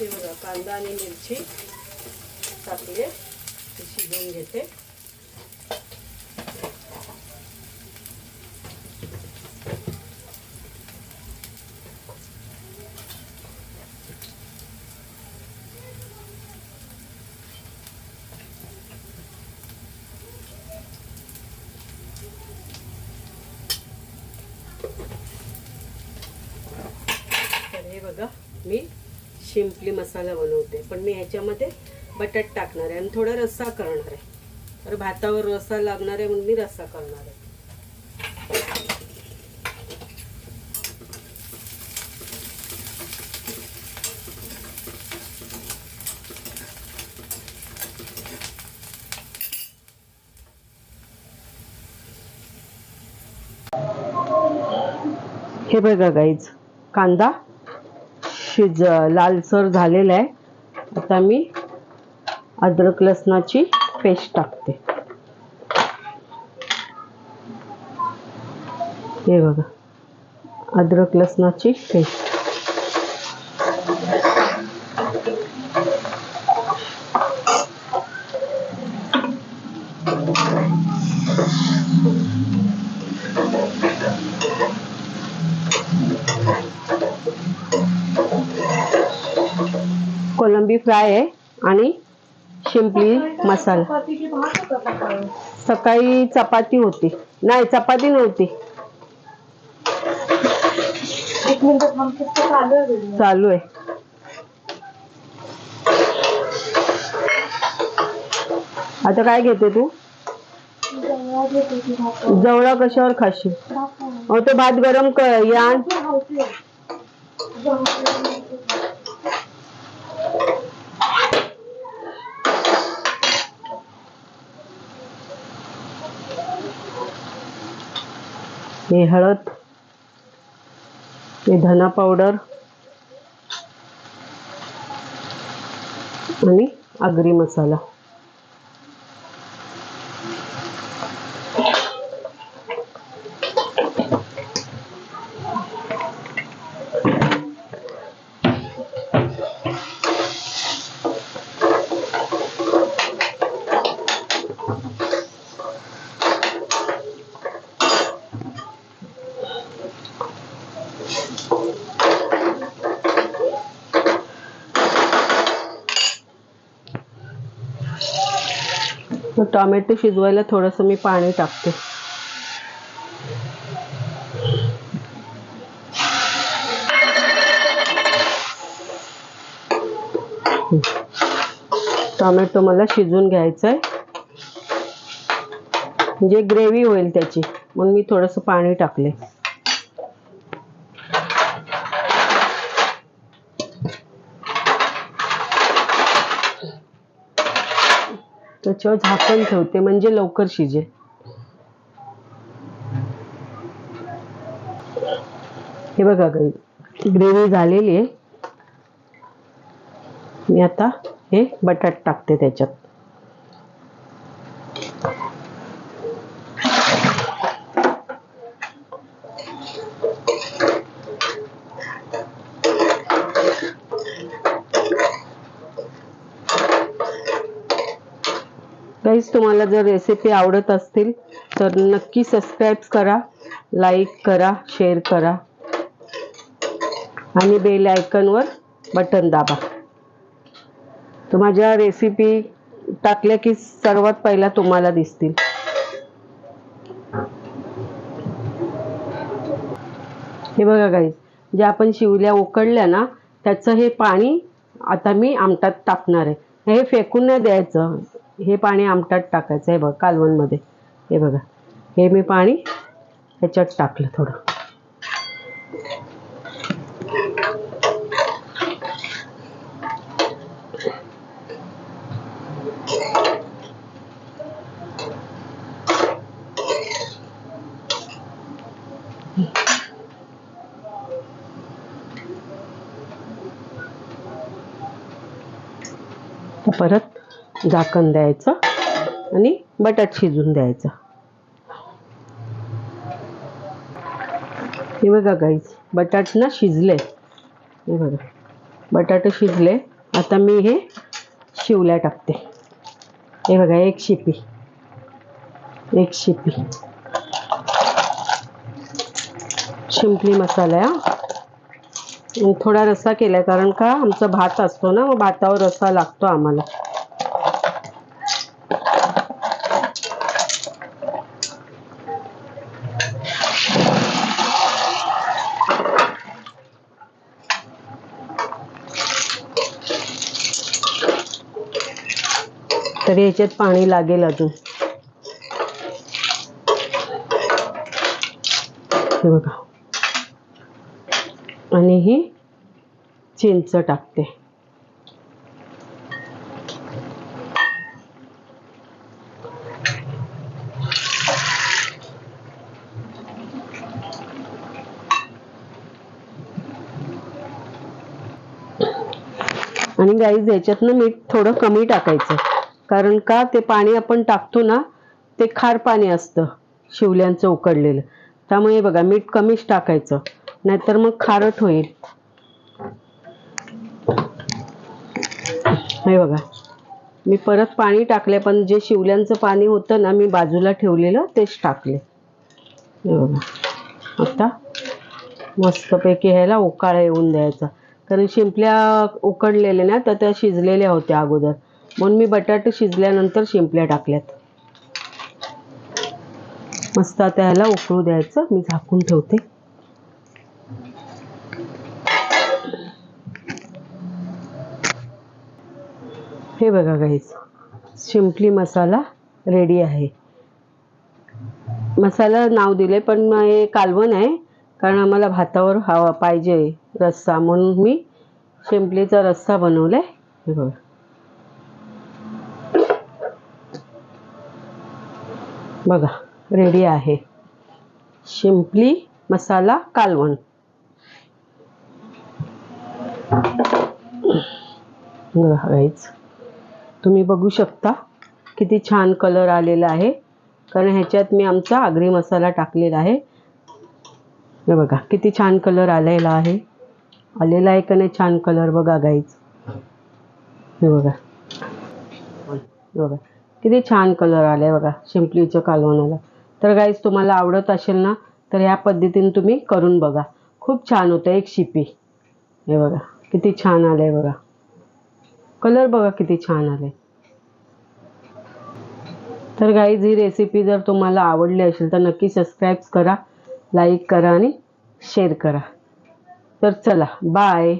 हे बघा कांदा आणि मिरची टाकले ती शिजवून घेते तर हे बघा मी शिंपली मसाला बनवते. पण मी ह्याच्यामध्ये बटाट टाकणार आहे आणि थोडा रस्सा करणार आहे. तर भातावर रस्सा लागणार आहे म्हणून मी रस्सा करणार आहे. हे बघा गाईज कांदा शिज लालसर झालेला आहे. आता मी अद्रक लसणाची पेस्ट टाकते. हे बघा अद्रक लसणाची पेस्ट. कोलंबी फ्राय आहे आणि शिंपली मसाला. सकाळी चपाती होती. नाही चपाती नव्हती. चालू आहे आता काय घेते तू? जवळ कशावर खाशील. अहो ते भात गरम कर या भाकर हलते. जवळ घेते. हे हळद हे धना पावडर आणि आगरी मसाला. टोमॅटो शिजवायला थोडंसं मी पाणी टाकते. टोमॅटो मला शिजून घ्यायचं आहे म्हणजे ग्रेव्ही होईल त्याची. म्हणून मी थोडंसं पाणी टाकले त्याच्यावर झाकण ठेवते म्हणजे लवकर शिजेल हे बघा ग्रेव्ही झालेली आहे. मी आता हे बटाट टाकते त्याच्यात. गाईज तुम्हाला जर रेसिपी आवडत असतील तर नक्की सबस्क्राईब करा लाईक करा शेअर करा. आणि बेल आयकनवर बटन दाबा. तर माझ्या रेसिपी टाकल्या की सर्वात पहिला तुम्हाला दिसतील. हे बघा गाईज जे आपण शिवल्या उकडल्या ना त्याचं हे पाणी आता मी आमटात टाकणार आहे. हे फेकून नाही द्यायचं. हे पाणी आमटात टाकायचं आहे बघा कालवणमध्ये. हे बघा हे मी पाणी ह्याच्यात टाकलं थोडं. परत झाकण द्यायचं आणि बटाट शिजून द्यायचं. हे बघा गाईज बटाट ना शिजले. हे बघा बटाटे शिजले. आता मी हे शिवल्या टाकते. हे बघा एक शिपी. एक शिपी. शिंपली मसाला थोडा रस्सा केलाय कारण का आमचा भात असतो ना मग भातावर रस्सा लागतो आम्हाला. तरी याच्यात पाणी लागेल अजून. हे बघा. आणि ही चिंच टाकते. आणि गाईज याच्यातनं मीठ थोडं कमी टाकायचं. कारण का ते पाणी आपण टाकतो ना ते खार पाणी असतं शिवल्यांचं उकडलेलं. त्यामुळे बघा मीठ कमीच टाकायचं नाहीतर मग खारट होईल. हे बघा मी परत पाणी टाकले पण जे शिवल्यांचं पाणी होतं ना मी बाजूला ठेवलेलं तेच टाकले. हे बघा आता मस्तपैकी ह्याला उकाळा येऊन द्यायचा. कारण शिंपल्या उकडलेल्या ना तर त्या शिजलेल्या होत्या अगोदर. म्हणून मी बटाटे शिजल्यानंतर शिंपल्या टाकल्यात. मस्त आता ह्याला उकळू द्यायचं. मी झाकून ठेवते. हे बघा गाईज शिंपली मसाला रेडी आहे. मसाला नाव दिले पण हे कालवण आहे. कारण आम्हाला भातावर हवा पाहिजे रस्सा. म्हणून मी शिंपलीचा रस्सा बनवलाय. हे बघा. बघा रेडी आहे. शिंपली मसाला कालवण बघा तुम्ही बघू शकता किती छान कलर आलेला आहे. कारण ह्याच्यात मी आमचा आगरी मसाला टाकलेला आहे. हे बघा किती छान कलर आलेला आहे. आलेला आहे का नाही छान कलर बघा गाईच हे बघा. बघा. किती छान कलर आले बघा शिंपलीच्या कालवणाला. तर गाईज तुम्हाला आवडत असेल ना तर ह्या पद्धतीने तुम्ही करून बघा. खूप छान होतं एक शिपी. हे बघा किती छान आलंय बघा. कलर बघा किती छान आले तर गाईज ही रेसिपी जर तुम्हाला आवडली असेल तर नक्की सबस्क्राईब करा लाईक करा आणि शेअर करा. तर चला बाय